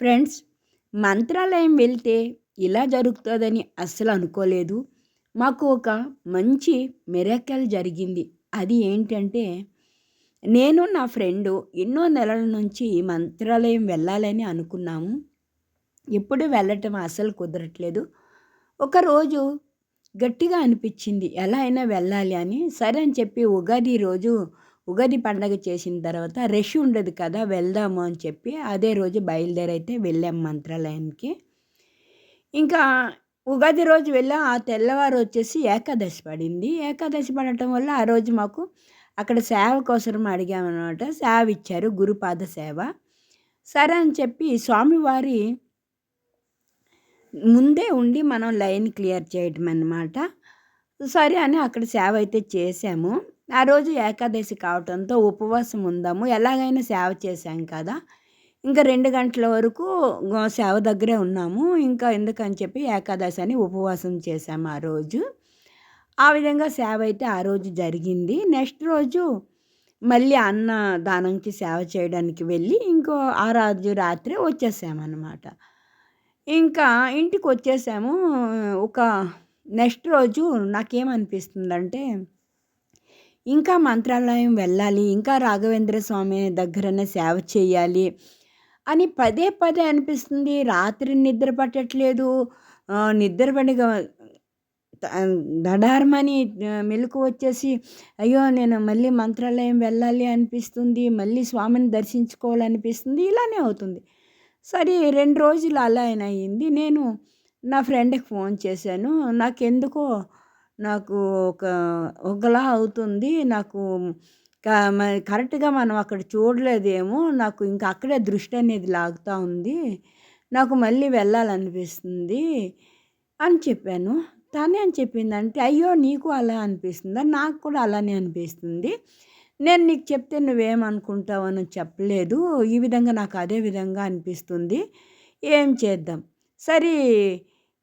Friends Mantralayam వెళ్తే ఇలా జరుగుతుందని అస్సలు అనుకోలేదు. మాకు ఒక మంచి మెరకల్ జరిగింది. అది ఏంటంటే నేను నా ఫ్రెండు ఎన్నో నెలల నుంచి మంత్రాలయం వెళ్ళాలని అనుకున్నాము. ఎప్పుడు వెళ్ళటం అసలు కుదరట్లేదు. ఒకరోజు గట్టిగా అనిపించింది ఎలా అయినా వెళ్ళాలి అని. సరే అని చెప్పి ఉగాది రోజు ఉగాది పండగ చేసిన తర్వాత రష్ ఉండదు కదా వెళ్దాము అని చెప్పి అదే రోజు బయలుదేరైతే వెళ్ళాం మంత్రాలయానికి. ఇంకా ఉగాది రోజు వెళ్ళాం ఆ తెల్లవారు వచ్చేసి ఏకాదశి పడింది. ఏకాదశి పడటం వల్ల ఆ రోజు మాకు అక్కడ సేవ కోసం అడిగామన్నమాట సేవ ఇచ్చారు గురుపాద సేవ. సరే అని చెప్పి స్వామివారి ముందే ఉండి మనం లైన్ క్లియర్ చేయటం అన్నమాట. సరే అని అక్కడ సేవ అయితే చేసాము. ఆ రోజు ఏకాదశి కావటంతో ఉపవాసం ఉందాము. ఎలాగైనా సేవ చేశాం కదా. ఇంకా రెండు గంటల వరకు సేవ దగ్గరే ఉన్నాము. ఇంకా ఎందుకని చెప్పి ఏకాదశి అని ఉపవాసం చేసాము ఆ రోజు. ఆ విధంగా సేవ అయితే ఆ రోజు జరిగింది. నెక్స్ట్ రోజు మళ్ళీ అన్న దానంకి సేవ చేయడానికి వెళ్ళి ఇంకో ఆ రోజు రాత్రి వచ్చేసామన్నమాట. ఇంకా ఇంటికి వచ్చేసాము. ఒక నెక్స్ట్ రోజు నాకేమనిపిస్తుందంటే ఇంకా మంత్రాలయం వెళ్ళాలి ఇంకా రాఘవేంద్ర స్వామి దగ్గరనే సేవ చేయాలి అని పదే పదే అనిపిస్తుంది. రాత్రి నిద్ర పట్టట్లేదు. నిద్ర పడిగా దడార్మని మెలకు వచ్చేసి అయ్యో నేను మళ్ళీ మంత్రాలయం వెళ్ళాలి అనిపిస్తుంది. మళ్ళీ స్వామిని దర్శించుకోవాలనిపిస్తుంది. ఇలానే అవుతుంది. సరే రెండు రోజులు అలా అయింది నేను నా ఫ్రెండ్కి ఫోన్ చేశాను. నాకెందుకో నాకు ఒక ఒకలా అవుతుంది. నాకు కరెక్ట్గా మనం అక్కడ చూడలేదేమో. నాకు ఇంకా అక్కడే దృష్టి అనేది లాగుతూ ఉంది. నాకు మళ్ళీ వెళ్ళాలనిపిస్తుంది అని చెప్పాను. తనే అని చెప్పిందంటే అయ్యో నీకు అలా అనిపిస్తుందా? నాకు కూడా అలానే అనిపిస్తుంది. నేను నీకు చెప్తే నువ్వేమనుకుంటావు అని చెప్పలేదు. ఈ విధంగా నాకు అదే విధంగా అనిపిస్తుంది. ఏం చేద్దాం? సరే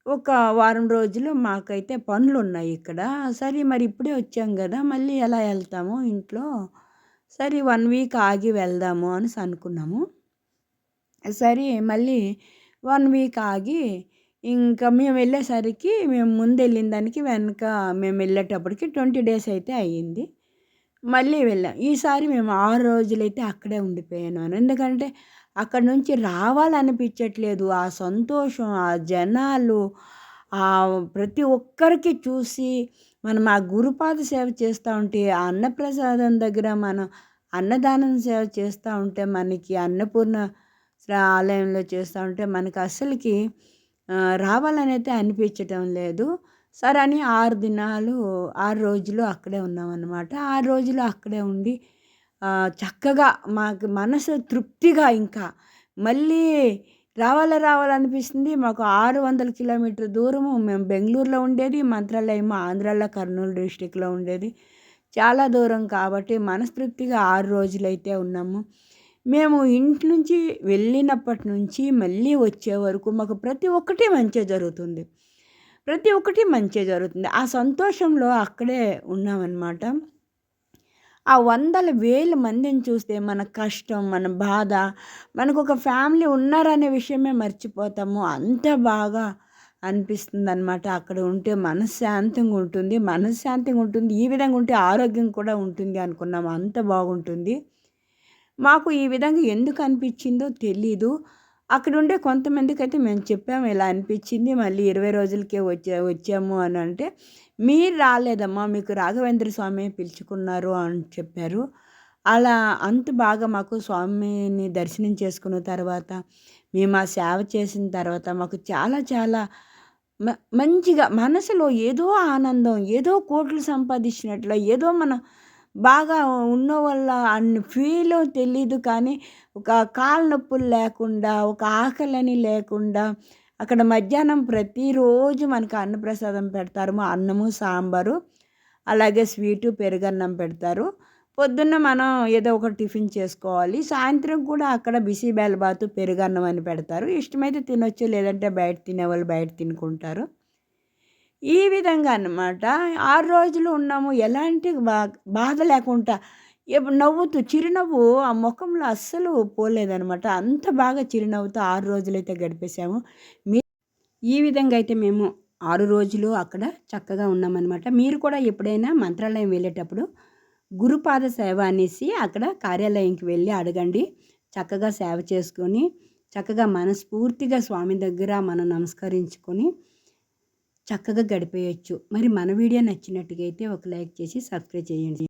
ఒక వారం రోజులు మాకైతే పనులు ఉన్నాయి ఇక్కడ. సరే మరి ఇప్పుడే వచ్చాం కదా మళ్ళీ ఎలా వెళ్తాము ఇంట్లో? సరే వన్ వీక్ ఆగి వెళ్దాము అని అనుకున్నాము. సరే మళ్ళీ వన్ వీక్ ఆగి ఇంకా మేము వెళ్ళేసరికి మేము ముందు వెళ్ళిన దానికి వెనక మేము వెళ్ళేటప్పటికి ట్వంటీ డేస్ అయితే అయ్యింది. మళ్ళీ వెళ్ళాం. ఈసారి మేము ఆరు రోజులైతే అక్కడే ఉండిపోయాను ఎందుకంటే అక్కడ నుంచి రావాలనిపించట్లేదు. ఆ సంతోషం ఆ జనాలు ఆ ప్రతి ఒక్కరికి చూసి మనం ఆ గురుపాద సేవ చేస్తూ ఉంటే ఆ అన్నప్రసాదం దగ్గర మనం అన్నదానం సేవ చేస్తూ ఉంటే మనకి అన్నపూర్ణ ఆలయంలో చేస్తూ ఉంటే మనకి అసలుకి రావాలనైతే అనిపించటం లేదు. సరే అని ఆరు దినాలు ఆరు రోజులు అక్కడే ఉన్నామన్నమాట. ఆరు రోజులు అక్కడే ఉండి చక్కగా మాకు మనసు తృప్తిగా ఇంకా మళ్ళీ రావాలా రావాలనిపిస్తుంది మాకు ఆరు వందల కిలోమీటర్ దూరము. మేము బెంగళూరులో ఉండేది మంత్రాలయం ఆంధ్రాలో కర్నూలు డిస్టిక్లో ఉండేది. చాలా దూరం కాబట్టి మనస్తృప్తిగా ఆరు రోజులైతే ఉన్నాము. మేము ఇంటి నుంచి వెళ్ళినప్పటి నుంచి మళ్ళీ వచ్చే వరకు మాకు ప్రతి ఒక్కటి మంచిగా జరుగుతుంది. ప్రతి ఒక్కటి మంచిగా జరుగుతుంది. ఆ సంతోషంలో అక్కడే ఉన్నామన్నమాట. ఆ వందల వేల మందిని చూస్తే మన కష్టం మన బాధ మనకు ఒక ఫ్యామిలీ ఉన్నారనే విషయమే మర్చిపోతాము. అంత బాగా అనిపిస్తుంది అనమాట అక్కడ ఉంటే మనశ్శాంతంగా ఉంటుంది. మనశ్శాంతంగా ఉంటుంది. ఈ విధంగా ఉంటే ఆరోగ్యం కూడా ఉంటుంది అనుకున్నాము. అంత బాగుంటుంది. మాకు ఈ విధంగా ఎందుకు అనిపించిందో తెలీదు. అక్కడ ఉండే కొంతమందికి అయితే మేము చెప్పాము ఇలా అనిపించింది మళ్ళీ ఇరవై రోజులకే వచ్చా వచ్చాము అని అంటే మీరు రాలేదమ్మా మీకు రాఘవేంద్ర స్వామి పిలుచుకున్నారు అని చెప్పారు. అలా అంత బాగా మాకు స్వామిని దర్శనం చేసుకున్న తర్వాత మేము ఆ సేవ చేసిన తర్వాత మాకు చాలా చాలా మ మంచిగా మనసులో ఏదో ఆనందం ఏదో కోట్లు సంపాదించినట్లు ఏదో మన బాగా ఉన్న వల్ల అన్ని ఫీల్ తెలీదు కానీ ఒక కాళ్ళ నొప్పులు లేకుండా ఒక ఆకలని లేకుండా అక్కడ మధ్యాహ్నం ప్రతిరోజు మనకు అన్నప్రసాదం పెడతారు. అన్నము సాంబారు అలాగే స్వీటు పెరుగన్నం పెడతారు. పొద్దున్న మనం ఏదో ఒక టిఫిన్ చేసుకోవాలి. సాయంత్రం కూడా అక్కడ బిసి బేలబాతు పెరుగన్నం అని పెడతారు. ఇష్టమైతే తినొచ్చు లేదంటే బయట తినేవాళ్ళు బయట తినుకుంటారు. ఈ విధంగా అన్నమాట. ఆరు రోజులు ఉన్నాము. ఎలాంటి బా బాధ లేకుండా నవ్వుతూ చిరునవ్వు ఆ ముఖంలో అస్సలు పోలేదనమాట అంత బాగా చిరునవ్వుతో ఆరు రోజులైతే గడిపేశాము. మీ ఈ విధంగా అయితే మేము ఆరు రోజులు అక్కడ చక్కగా ఉన్నామన్నమాట. మీరు కూడా ఎప్పుడైనా మంత్రాలయం వెళ్ళేటప్పుడు గురుపాద సేవ అనేసి అక్కడ కార్యాలయంకి వెళ్ళి అడగండి. చక్కగా సేవ చేసుకొని చక్కగా మనస్ఫూర్తిగా స్వామి దగ్గర మనం నమస్కరించుకొని చక్కగా గడిపేయచ్చు. మరి మన వీడియో నచ్చినట్టుగా అయితే ఒక లైక్ చేసి సబ్స్క్రైబ్ చేయండి.